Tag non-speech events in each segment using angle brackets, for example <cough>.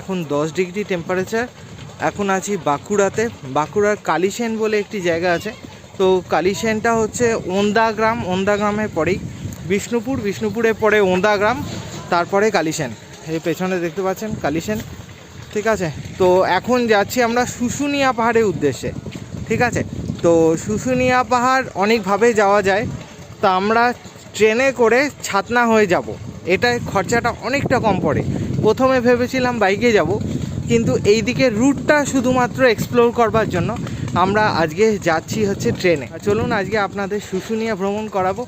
এখন দশ degree temperature এখন আছি বাঁকুড়াতে। বাঁকুড়ার কালিসেন বলে একটি জায়গা আছে। তো কালিসেনটা হচ্ছে ওন্দা গ্রাম, ওন্দা গ্রামের পরেই। বিষ্ণুপুর বিষ্ণুপুরের পরে ওন্দা গ্রাম, তারপরে কালিসেন। এই পেছনে দেখতে পাচ্ছেন কালিসেন, ঠিক আছে? তো এখন যাচ্ছি আমরা শুশুনিয়া পাহাড়ের উদ্দেশ্যে, ঠিক আছে? তো শুশুনিয়া পাহাড় অনেকভাবে যাওয়া যায়। তা আমরা ট্রেনে করে ছাতনা হয়ে যাব। এটায় খরচাটা অনেকটা কম পড়ে। প্রথমে ভেবেছিলাম বাইকে যাব, কিন্তু এই দিকে রুটটা শুধুমাত্র এক্সপ্লোর করবার জন্য আমরা আজকে যাচ্ছি হচ্ছে ট্রেনে। চলুন আজকে আপনাদের শুশুনিয়া ভ্রমণ করাবো।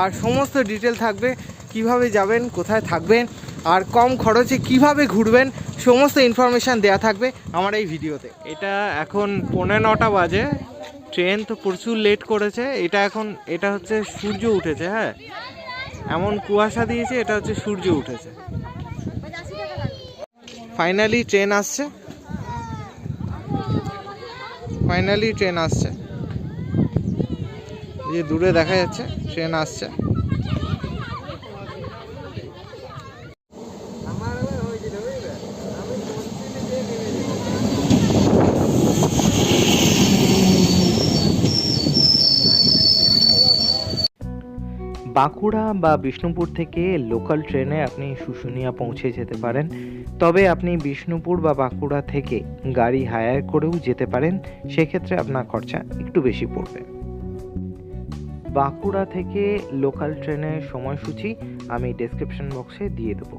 আর সমস্ত ডিটেল থাকবে, কীভাবে যাবেন, কোথায় থাকবেন, আর কম খরচে কীভাবে ঘুরবেন, সমস্ত ইনফরমেশান দেওয়া থাকবে আমার এই ভিডিওতে। এটা এখন পৌনে নটা বাজে, ট্রেন তো প্রচুর লেট করেছে, এটা এখন, এটা হচ্ছে সূর্য উঠেছে হ্যাঁ? এমন কুয়াশা দিয়েছে, এটা হচ্ছে সূর্য উঠেছে। ফাইনালি ট্রেন আসছে। ফাইনালি ট্রেন আসছে। এই যে দূরে দেখা যাচ্ছে ট্রেন আসছে। বাঁকুড়া বা বিষ্ণুপুর থেকে লোকাল ট্রেনে আপনি শুশুনিয়া পৌঁছে যেতে পারেন। তবে আপনি বিষ্ণুপুর বা বাঁকুড়া থেকে গাড়ি হায়ার করেও যেতে পারেন, সেক্ষেত্রে আপনার খরচা একটু বেশি পড়বে। বাঁকুড়া থেকে লোকাল ট্রেনের সময়সূচি আমি ডেসক্রিপশন বক্সে দিয়ে দেবো।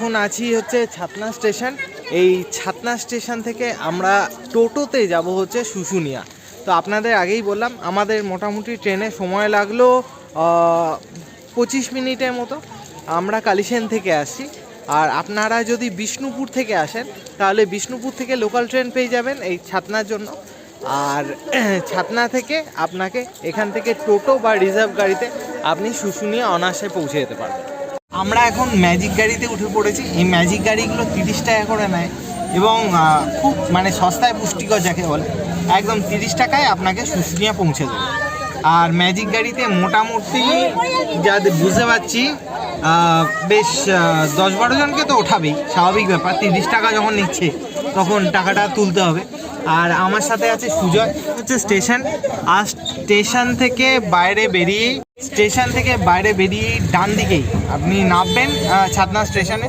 এখন আছি হচ্ছে ছাতনা স্টেশন। এই ছাতনা স্টেশন থেকে আমরা টোটোতে যাব হচ্ছে শুশুনিয়া। তো আপনাদের আগেই বললাম, আমাদের মোটামুটি ট্রেনে সময় লাগল পঁচিশ মিনিটের মতো। আমরা কালিসেন থেকে আসছি। আর আপনারা যদি বিষ্ণুপুর থেকে আসেন, তাহলে বিষ্ণুপুর থেকে লোকাল ট্রেন পেয়ে যাবেন এই ছাতনার জন্য। আর <clears throat> ছাতনা থেকে আপনাকে এখান থেকে টোটো বা রিজার্ভ গাড়িতে আপনি শুশুনিয়া অনায়াসে পৌঁছে যেতে পারবেন। আমরা এখন ম্যাজিক গাড়িতে উঠে পড়েছি। এই ম্যাজিক গাড়িগুলো তিরিশ টাকা করে নেয় এবং খুব মানে সস্তায় পুষ্টিকর যাকে বলে, একদম তিরিশ টাকায় আপনাকে শুশুনিয়া পৌঁছে দেবে। আর ম্যাজিক গাড়িতে মোটামুটি যা বুঝতে পারছি বেশ দশ বারো জনকে তো ওঠাবেই। স্বাভাবিক ব্যাপার, তিরিশ টাকা যখন নিচ্ছে, তখন টাকাটা তুলতে হবে। আর আমার সাথে আছে সুজয়, হচ্ছে স্টেশন। আর স্টেশন থেকে বাইরে বেরিয়ে, স্টেশন থেকে বাইরে বেরিয়ে ডান দিকেই, আপনি নামবেন ছাতনা স্টেশনে।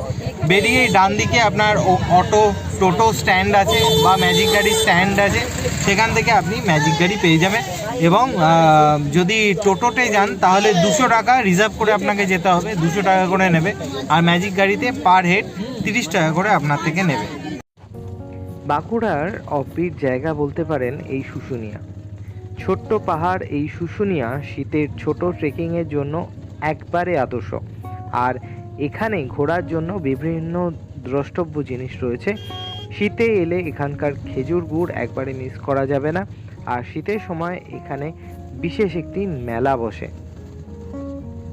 বেরিয়ে ডান দিকে আপনার অটো, টোটো স্ট্যান্ড আছে বা ম্যাজিক গাড়ি স্ট্যান্ড আছে। সেখান থেকে আপনি ম্যাজিক গাড়ি পেয়ে যাবেন। এবং যদি টোটোতে যান, তাহলে দুশো টাকা রিজার্ভ করে আপনাকে যেতে হবে। দুশো টাকা করে নেবে। আর ম্যাজিক গাড়িতে পার হেড তিরিশ টাকা করে আপনার থেকে নেবে। বাঁকুড়ার অফবিট জায়গা বলতে পারেন এই শুশুনিয়া। ছোট্ট পাহাড় এই শুশুনিয়া শীতের ছোট ট্রেকিংয়ের জন্য একবারে আদর্শ। আর এখানে ঘোরার জন্য বিভিন্ন দ্রষ্টব্য জিনিস রয়েছে। শীতে এলে এখানকার খেজুর গুড় একবারে মিস করা যাবে না। আর শীতের সময় এখানে বিশেষ একটি মেলা বসে।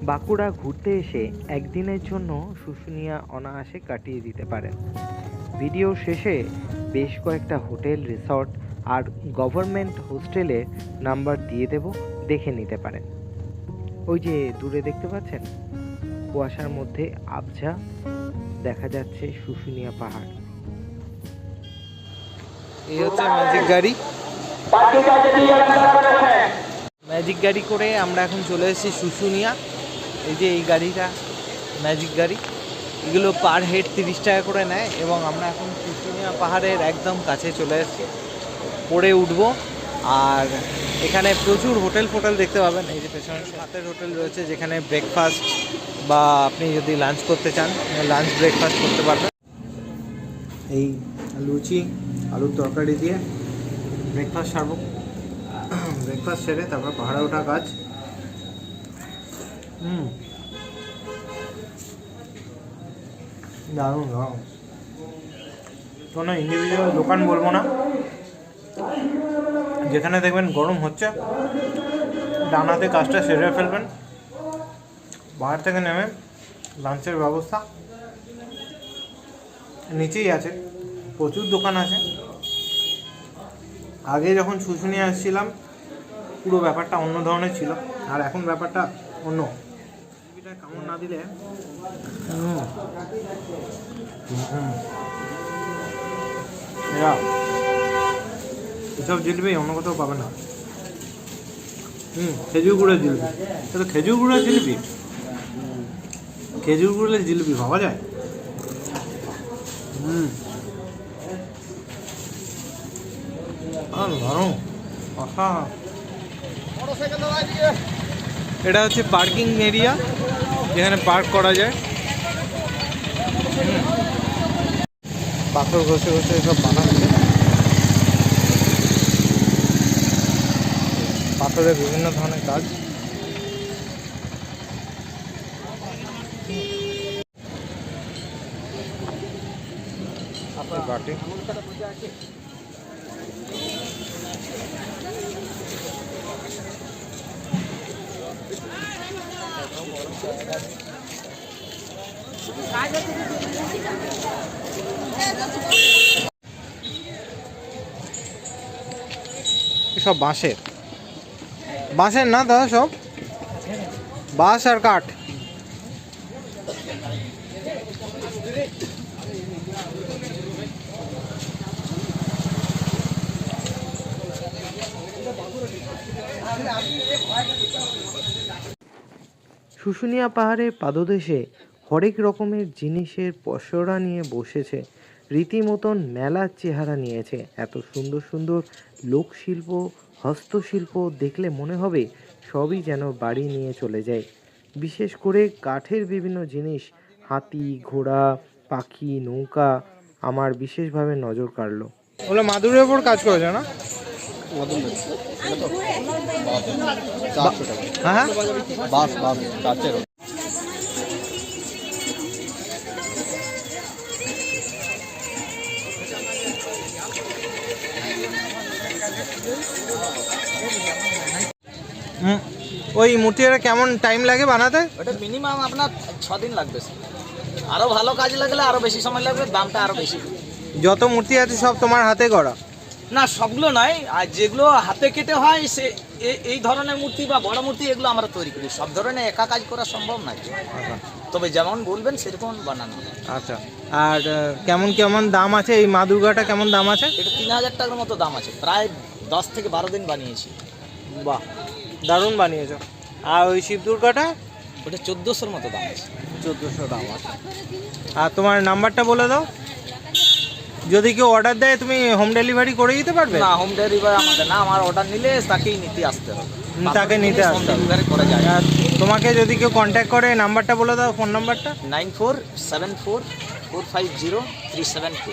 বাঁকুড়া ঘুরতে এসে একদিনের জন্য শুশুনিয়া অনায়াসে কাটিয়ে দিতে পারেন। ভিডিও শেষে বেশ কয়েকটা হোটেল, রিসর্ট আর গভর্নমেন্ট হোস্টেলের নাম্বার দিয়ে দেব, দেখে নিতে পারেন। ওই যে দূরে দেখতে পাচ্ছেন? কুয়াশার মধ্যে আবঝা দেখা যাচ্ছে শুশুনিয়া পাহাড়। এই হচ্ছে ম্যাজিক গাড়ি। ম্যাজিক গাড়ি করে আমরা এখন চলে এসেছি শুশুনিয়া। এই যে এই গাড়িটা ম্যাজিক গাড়ি। এগুলো পার হেড তিরিশ টাকা করে নেয় এবং আমরা এখন শুশুনিয়া পাহাড়ের একদম কাছে চলে এসেছি। পড়ে উঠবো। আর এখানে প্রচুর হোটেল ফোটেল দেখতে পাবেন। এই যে পেছনে হাতের হোটেল রয়েছে যেখানে ব্রেকফাস্ট বা আপনি যদি লাঞ্চ করতে চান লাঞ্চ ব্রেকফাস্ট করতে পারবেন। এই লুচি, আলুর তরকারি দিয়ে ব্রেকফাস্ট সারবো। ব্রেকফাস্ট সেরে তারপর পাহাড়ে ওঠা কাজ। হুম। দারুণ দারুণ। কোনো ইন্ডিভিজুয়াল দোকান বলব না। যেখানে দেখবেন গরম হচ্ছে, ডানাতে কাজটা সেরে ফেলবেন। বাইরে থেকে নেমে লাঞ্চের ব্যবস্থা। নিচেই আছে, প্রচুর দোকান আছে। আগে যখন শুশুনিয়ে আসছিলাম পুরো ব্যাপারটা অন্য ধরনের ছিল, আর এখন ব্যাপারটা অন্য। টিভিটা কামড় না দিলে? হুম, হুম। এরা এসব জিলিপি অন্য কোথাও পাবে না। হুম খেজুর গুড়ের জিলিপি। এটা তো খেজুর গুড়ের জিলিপি। খেজুর গুড়ের জিলিপি পাওয়া যায়? হুম। আর দারুণ। আহা। এটা হচ্ছে পার্কিং এরিয়া। যেখানে পার্ক করা যায়। পাথর ঘষে ঘষে সব বানাচ্ছে। পাথরের বিভিন্ন ধরনের কাজ। বাটি। সব বাঁশের বাঁশের না দাদা সব বাঁশ আর কাঠ শুশুনিয়া পাহাড়ের পাদদেশে হরেক রকমের জিনিসের পসরা নিয়ে বসেছে। রীতিমতন মেলার চেহারা নিয়েছে। এত সুন্দর সুন্দর লোকশিল্প হস্তশিল্প দেখলে মনে হবে সবই যেন বাড়ি নিয়ে চলে যায়। বিশেষ করে কাঠের বিভিন্ন জিনিস হাতি ঘোড়া পাখি নৌকা আমার বিশেষভাবে নজর কাড়লো। ওগুলো মাদুরের ওপর কাজ করেছে না? হ্যাঁ? বাস বাস। ওই মূর্তিটা কেমন টাইম লাগে বানাতে? ওটা মিনিমাম আপনার ছ দিন লাগবে। আরও ভালো কাজ লাগলে আরও বেশি সময় লাগবে দামটা আরও বেশি। যত মূর্তি আছে সব তোমার হাতে করা না সবগুলো নয়। আর যেগুলো হাতে কেটে হয় সে এই ধরনের মূর্তি বা বড় মূর্তি এগুলো আমরা তৈরি করি। সব ধরনের একা কাজ করা সম্ভব নয়। তবে যেমন বলবেন সেরকম বানানো। আচ্ছা। আর কেমন কেমন দাম আছে? এই মা দুর্গাটা কেমন দাম আছে? এটা তিন হাজার টাকার মতো দাম আছে। প্রায় দশ থেকে বারো দিন বানিয়েছি। বাহ দারুণ বানিয়েছ। আর ওই শিব দুর্গাটা ওটা চোদ্দোশোর মতো দাম আছে। চোদ্দোশো দাম আছে। আর তোমার নাম্বারটা বলে দাও। যদি কেউ অর্ডার দেয় তুমি হোম ডেলিভারি করে দিতে পারবে? না হোম ডেলিভারি আমাদের না আমার অর্ডার নিলে তাকেই নিতে আসতে হবে। তাকে নিতে আসতে হবে। ডেলিভারি করা যায় আর তোমাকে যদি কেউ কন্ট্যাক্ট করে নাম্বারটা বলে দাও ফোন নাম্বারটা nine four seven four four five zero three seven two.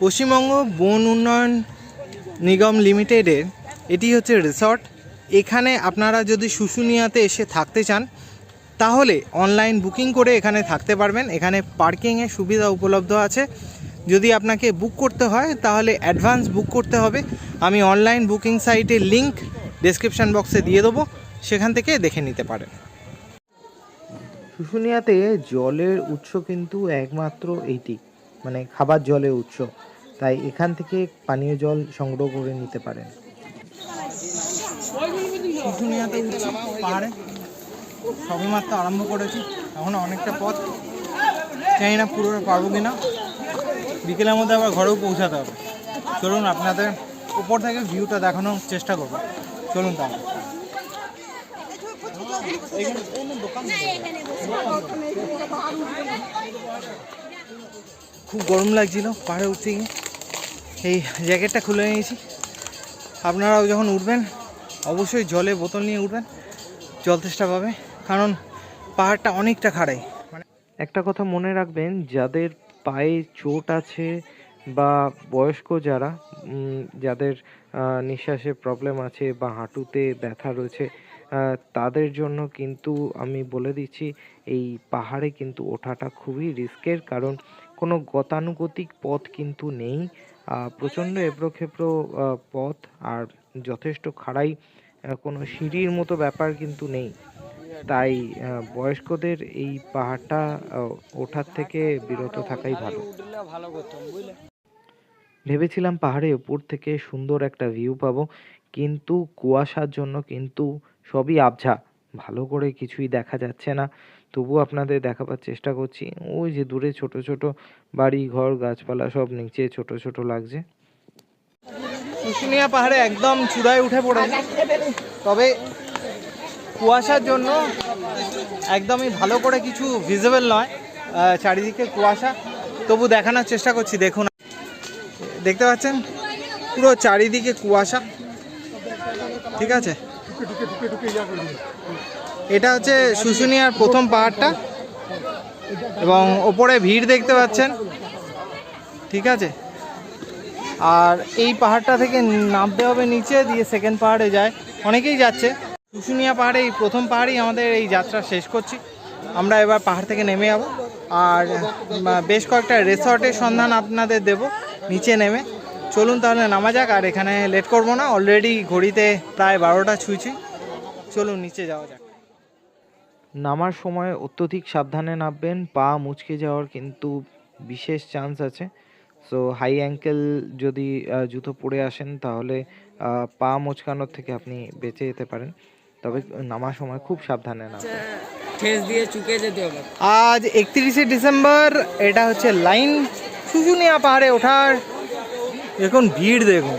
Paschimbanga Ban Unnayan Nigam লিমিটেডের এটি হচ্ছে রিসর্ট। এখানে আপনারা যদি শুশুনিয়াতে এসে থাকতে চান, তাহলে অনলাইন বুকিং করে এখানে থাকতে পারবেন। এখানে পার্কিংয়ের সুবিধা উপলব্ধ আছে। যদি আপনাকে বুক করতে হয়, তাহলে অ্যাডভান্স বুক করতে হবে। আমি অনলাইন বুকিং সাইটের লিংক ডেসক্রিপশন বক্সে দিয়ে দেবো। সেখান থেকে দেখে নিতে পারেন। শুশুনিয়াতে জলের উৎস কিন্তু একমাত্র এইটি। মানে খাবার জলের উৎস। তাই এখান থেকে পানীয় জল সংগ্রহ করে নিতে পারেন। উঠছি পাহাড়ে সবেমাত্র আরম্ভ করেছি এখন অনেকটা পথ। জানি না পুরোটা পারব কিনা। বিকেলের মধ্যে আবার ঘরেও পৌঁছাতে হবে। চলুন আপনাদের উপর থেকে ভিউটা দেখানোর চেষ্টা করব। চলুন তাহলে। খুব গরম লাগছিল পাহাড়ে উঠতে গিয়ে। এই জ্যাকেটটা খুলে নিয়েছি। আপনারাও যখন উঠবেন, অবশ্যই জলে বোতল নিয়ে উঠবেন। জল তেষ্টা পাবে, কারণ পাহাড়টা অনেকটা খাড়াই। মানে একটা কথা মনে রাখবেন, যাদের পায়ে চোট আছে বা বয়স্ক যারা যাদের নিঃশ্বাসে প্রবলেম আছে বা হাঁটুতে ব্যথা রয়েছে তাদের জন্য কিন্তু আমি বলে দিচ্ছি, এই পাহাড়ে কিন্তু ওঠাটা খুবই রিস্কের কারণ কোনো গতানুগতিক পথ কিন্তু নেই। প্রচণ্ড এবড়ো খেবড়ো পথ আর যথেষ্ট খাড়াই কোনো সিঁড়ির মতো ব্যাপার কিন্তু নেই। তাই বয়স্কদের এই পাহাড়টা ওঠার থেকে বিরত থাকাই ভালো। ভেবেছিলাম পাহাড়ে উপর থেকে সুন্দর একটা ভিউ পাবো, কিন্তু কুয়াশার জন্য কিন্তু সবই আবঝা ভালো করে কিছুই দেখা যাচ্ছে না। তবু আপনাদের দেখাবার চেষ্টা করছি। ওই যে দূরে ছোট ছোট বাড়ি, ঘর, গাছপালা সব নিচে ছোট ছোট লাগছে। শুশুনিয়া পাহাড়ে একদম চূড়ায় উঠে পড়েছে তবে কুয়াশার জন্য একদমই ভালো করে কিছু ভিজিবল নয় চারিদিকে কুয়াশা। তবু দেখানোর চেষ্টা করছি, দেখুন। দেখতে পাচ্ছেন? পুরো চারিদিকে কুয়াশা। ঠিক আছে? এটা হচ্ছে শুশুনিয়ার প্রথম পাহাড়টা এবং ওপরে ভিড় দেখতে পাচ্ছেন। ঠিক আছে? আর এই পাহাড়টা থেকে নামতে হবে নিচে, দিয়ে সেকেন্ড পাহাড়ে যায়। অনেকেই যাচ্ছে। শুশুনিয়া পাহাড়ে এই প্রথম পাহাড়েই আমাদের এই যাত্রা শেষ করছি। আমরা এবার পাহাড় থেকে নেমে যাব। আর বেশ কয়েকটা রিসর্টের সন্ধান আপনাদের দেব। নিচে নেমে। চলুন তাহলে নামা যাক। আর এখানে লেট করব না। অলরেডি ঘড়িতে প্রায় বারোটা ছুঁইছি। চলুন নিচে যাওয়া যাক। নামার সময় অত্যধিক সাবধানে নামবেন পা মুচকে যাওয়ার কিন্তু বিশেষ চান্স আছে। সো হাই অ্যাঙ্কেল যদি জুতো পরে আসেন তাহলে পা মোচকানোর থেকে আপনি বেঁচে যেতে পারেন। তবে নামার সময় খুব সাবধানে নামবেন। ঠেস দিয়ে চুকে যেতে হবে। আজ একত্রিশে ডিসেম্বর এটা হচ্ছে লাইন শুশুনিয়া পাহাড়ে ওঠার। দেখুন ভিড় দেখুন।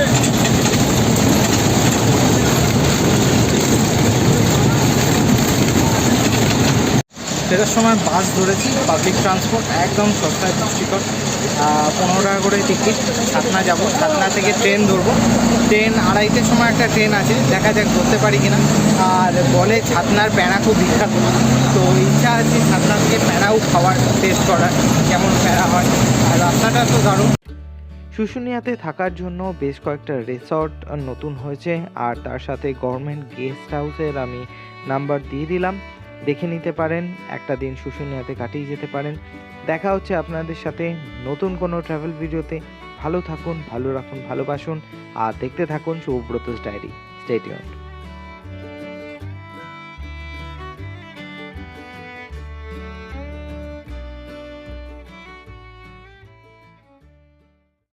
ফেরার সময় বাস ধরেছি পাবলিক ট্রান্সপোর্ট একদম সস্তায় পুষ্টিকর। পনেরো টাকা করে টিকিট ছাতনা যাব। ছাতনা থেকে ট্রেন ধরবো। ট্রেন আড়াইটের সময় একটা ট্রেন আছে, দেখা যাক ধরতে পারি কিনা। আর বলে ছাতনার প্যাঁড়া খুব বিখ্যাত তো ইচ্ছা আছে ছাতনা থেকে প্যাঁড়াও খাওয়ার টেস্ট করার, কেমন প্যাঁড়া হয়। আর রাস্তাটা তো দারুণ। শুশুনিয়াতে থাকার জন্য বেশ কয়েকটা রিসর্ট নতুন হয়েছে। আর তার সাথে গভর্নমেন্ট গেস্ট হাউসের আমি নাম্বার দিয়ে দিলাম। দেখে নিতে পারেন, একটা দিন শুশুনিয়াতে কাটিয়ে যেতে পারেন। দেখা হচ্ছে আপনাদের সাথে নতুন কোনো ট্রাভেল ভিডিওতে। ভালো থাকুন, ভালো রাখুন, ভালোবাসুন, আর দেখতে থাকুন শুভব্রতস ডায়েরি স্টেডিয়াম